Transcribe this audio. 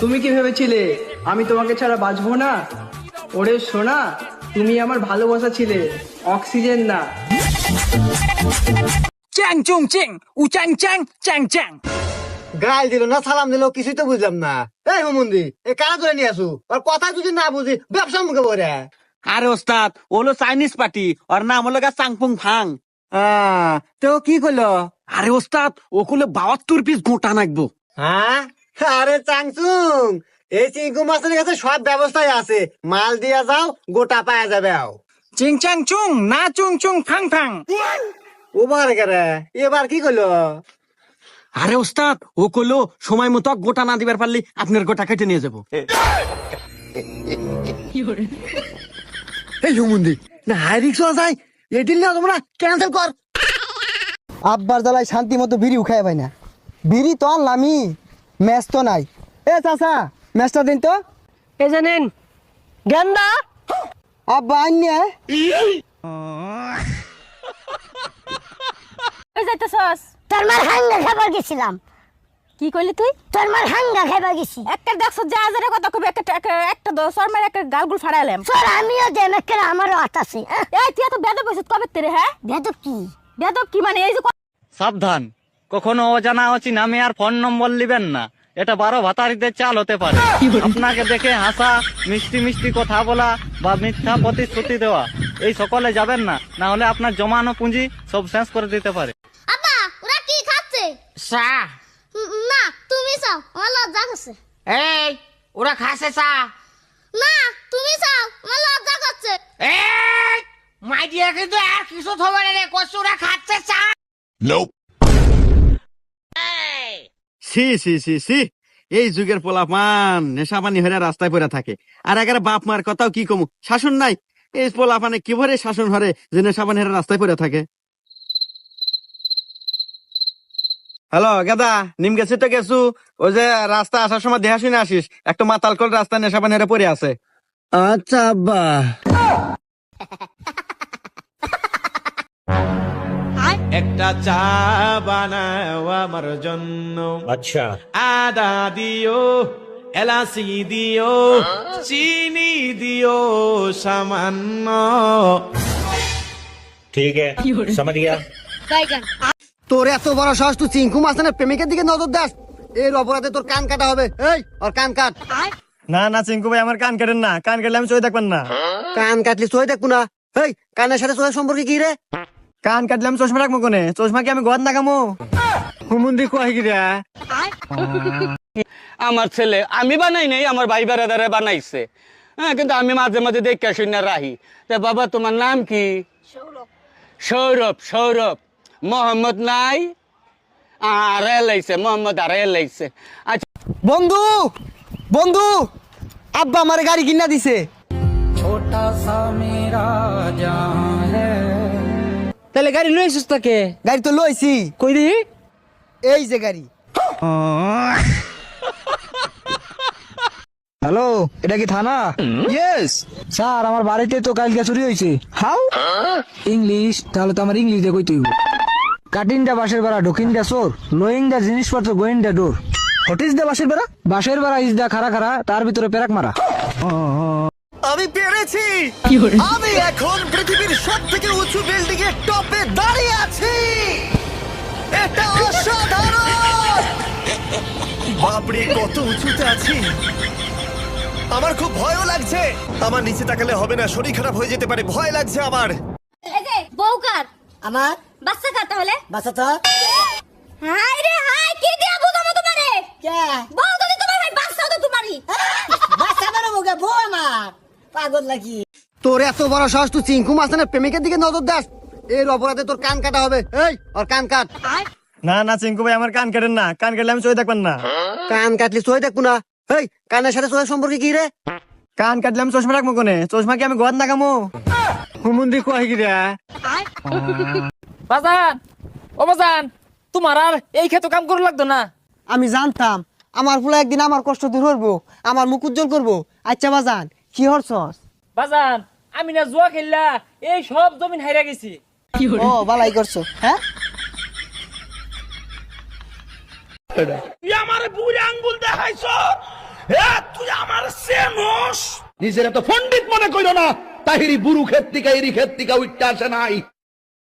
তুমি কি ভেবেছিলে? আমি তোমাকে ছাড়া বাঁচবো না? ওরে সোনা তুমি আমার ভালোবাসা ছিলে। অক্সিজেন না। চ্যাং চুং চিং উ চ্যাং চ্যাং চ্যাং। চ্যাং গাল দিল না সালাম দিল কিছুই তো বুঝলাম না। এই হুমন্দি এ কারা ধরে নিয়ে আসু? আর কথা যদি না বুঝি ব্যবসা মুখে বলে আরে ওস্তাদ ওলো চাইনিজ পার্টি ওর নাম হলো গা চাংপুং ফাং। আহ, তো কি করল? আরে ওস্তাদ ওগুলো বাহাত্তর পিস গোটা নাকবো। হ্যাঁ? আরে চাংচুং এই চিঙ্কু মাছের কাছে সব ব্যবস্থাই আছে। মাল দিয়া যাও গোটা পাওয়া যাবে আও। চিং চ্যাং চুং না চুং চুং ফাং ফাং। ওবার কেরে এবার কি করল? আরে ওস্তাদ ও কইলো সময় মতো গোটা না দিবার পারলে আপনার গোটা কেটে নিয়ে যাব। এই হুমন্দি না হাই রিক্স যায় না তোমরা ক্যান্সেল কর। আব্বার জ্বালায় শান্তি মতো বিড়ি উখায় পাই না। বিড়ি তো আনলামই ম্যাচ তো নাই। এ চাচা ম্যাচটা দিন তো। এ জানেন গেন্দা। আব্বা আইনে ওই যাইতেছস তোর মার হাঙ্গা খাবার গেছিলাম। কি কইলি তুই? তোর মার হাঙ্গা খাবার গেছি। একটা দেখছ যা হাজারে কথা কবি একটা একটা- একটা দশর মার একটা গালগুল ফাড়াইলাম। আমিও একটা আমারও আছে এই তুই এত বেদব হইছিস কবে তেরে হ্যাঁ? কি? বেদব কি মানে? এই যে সাবধান। কখনো অজানা অচিন আমি আর ফোন নম্বর লিবেন না। এটা বারো ভাতারিতে চাল হতে পারে। আপনাকে দেখে হাসা মিষ্টি মিষ্টি কথা বলা বা মিথ্যা প্রতিশ্রুতি দেওয়া। এই সকলে যাবেন না না হলে আপনার জমানো পুঁজি সব শেষ করে দিতে পারে। আপা ওরা কি খাচ্ছে? চা না তুমি চাও আমার লজ্জা করছে। এই ওরা খাসে চা। না তুমি চাও আমার লজ্জা করছে। এই মাইডিয়া কিন্তু আর কিছু থবে না রে ওরা খাচ্ছে চা। সি সি সি সি। এই যুগের পোলাপান নেশা পানি হয়ে রাস্তায় পড়ে থাকে। আর এগারে বাপ মার কথাও কি কমু? শাসন নাই। এই পোলাপানে কি ভরে শাসন হরে যে নেশা পানি হয়ে রাস্তায় পড়ে থাকে? হ্যালো গেদা নিম গেছি তো গেছু। ওই যে রাস্তা আসার সময় দেহা শুনে আসিস। একটা মাতাল কল রাস্তায় নেশা পানি হয়ে পড়ে আছে। আচ্ছা আব্বা। একটা চা বানাও আমার জন্য। আচ্ছা। আদা দিও এলাচি দিও চিনি দিও সামান্য। ঠিক তোর এত বড় সাহস তুই চিঙ্কু মাছের প্রেমিকের দিকে নজর দাস? এর অপরাধে তোর কান কাটা হবে। এই ওর কান কাট। না না চিঙ্কু ভাই আমার কান কাটেন না। কান কাটলে আমি চোখ দেখবেন না। কান কাটলে চোখ দেখব না। এই কানের সাথে চোখের সম্পর্কে কি রে? কান কাটলে আমি চশমা রাখব কোনে? চশমা কি আমি ঘর নাকামো হুমুন্দি কয় কি আমার ছেলে আমি বানাই নাই আমার ভাই বেড়াদারে বানাইছে। হ্যাঁ কিন্তু আমি মাঝে মাঝে দেখে শুনে রাহি। তা বাবা তোমার নাম কি? সৌরভ। সৌরভ মোহাম্মদ নাই? আর এলাইছে মোহাম্মদ আর এলাইছে। আচ্ছা বন্ধু বন্ধু আব্বা আমার গাড়ি কিনা দিছে। তাহলে গাড়ি লই আসিস তাকে? গাড়ি তো লইছি। কই দি এই যে গাড়ি। হ্যালো এটা কি থানা? ইয়েস স্যার আমার বাড়িতে তো কালকে চুরি হয়েছে হাউ ইংলিশ তাহলে তো আমার ইংলিশ দিয়ে কই তুই কাটিং দা বাসের বেড়া ঢুকিং দা সোর লোয়িং দা জিনিসপত্র going the door. What is the বাসের বেড়া? বাসের বেড়া ইজ দা খারা খারা তার ভিতরে পেরাক মারা। আমি পেরেছি। আমি এখন পৃথিবীর সব থেকে উঁচু বিল্ডিং এর টপে দাঁড়িয়ে আছি। এটা অসাধারণ! বাপরে কত উঁচুতে আছি। আমার খুব ভয়ও লাগছে। আমার নিচে তাকালে হবে না শরীর খারাপ হয়ে যেতে পারে। ভয় লাগছে আমার। এই যে বউ কার? আমার? বাচ্চা কার তাহলে? বাসা তো? হাই রে হাই কি দিয়া বুঝাবো তোমারে? কে? বউ যদি তোমার ভাই বাচ্চাও তো তোমারই। বাসা বেরো মুখে বউ আমার। পাগল নাকি? তোর এত বড় সাহস তুই চিঙ্কু মাছের প্রেমিকের দিকে নজর দাস? এর অপরাধে তোর কান কাটা হবে। এই ওর কান কাট। না না চিঙ্কু ভাই আমার কান কাটেন না। কান কাটলে আমি চোখ দেখবেন না। কান কাটলে চোখ দেখব না। এই কানের সাথে চোখের সম্পর্কে কি রে? কান কাটলে আমি চশমা রাখব কোনে? চশমা কি আমি ঘর নাকামো হুমুন্দি কয় কি রে? বাজান ও বাজান তোমার আর এই ক্ষেত্রে কাম করে লাগতো না? আমি জানতাম আমার ফুলা একদিন আমার কষ্ট দূর করব আমার মুখ উজ্জ্বল করব। আচ্ছা বাজান কি হরছস? বাজান আমি না জুয়া খেললা এই সব জমিন হাইরা গেছি। ও বালাই করছ হ্যাঁ? তুই আমার বুড়ি আঙ্গুল দেখাইছ? এ তুই আমার সেমস নিজের তো পণ্ডিত মনে কইরো না তাহিরি বুরু ক্ষেত্রিকা এরি ক্ষেত্রিকা উঠতে আসে নাই।